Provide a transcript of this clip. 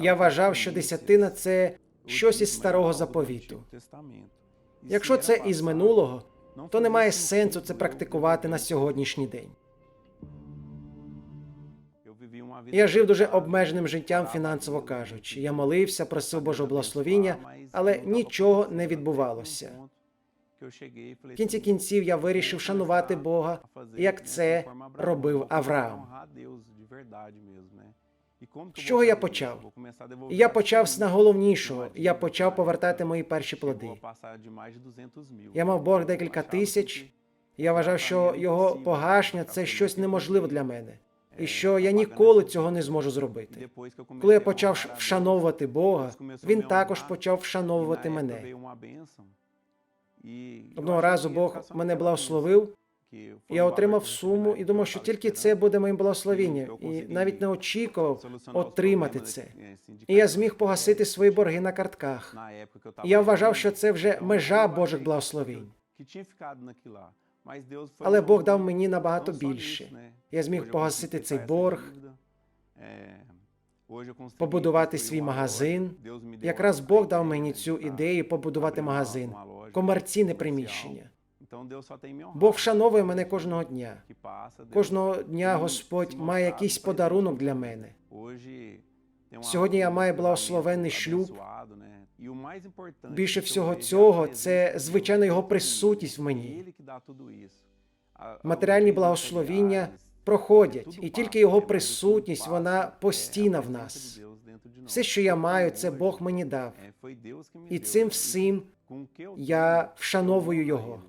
Я вважав, що десятина це щось із старого заповіту. Якщо це із минулого, то немає сенсу це практикувати на сьогоднішній день. Я жив дуже обмеженим життям, фінансово кажучи. Я молився, просив Божого благословіння, але нічого не відбувалося. В кінці кінців я вирішив шанувати Бога, як це робив Авраам. З чого я почав? Я почав з найголовнішого. Я почав повертати мої перші плоди. Я мав борг декілька тисяч. Я вважав, що його погашення це щось неможливе для мене, і що я ніколи цього не зможу зробити. Коли я почав вшановувати Бога, він також почав вшановувати мене. Одного разу Бог мене благословив. Я отримав суму і думав, що тільки це буде моїм благословенням, і навіть не очікував отримати це. І я зміг погасити свої борги на картках. І я вважав, що це вже межа Божих благословень. Але Бог дав мені набагато більше. Я зміг погасити цей борг, побудувати свій магазин. Якраз Бог дав мені цю ідею побудувати магазин, комерційне приміщення. Бог вшановує мене кожного дня. Кожного дня Господь має якийсь подарунок для мене. Сьогодні я маю благословенний шлюб. Більше всього цього це звичайно його присутність в мені. Матеріальні благословіння проходять, і тільки його присутність вона постійна в нас. Все, що я маю, це Бог мені дав, і цим всім я вшановую його.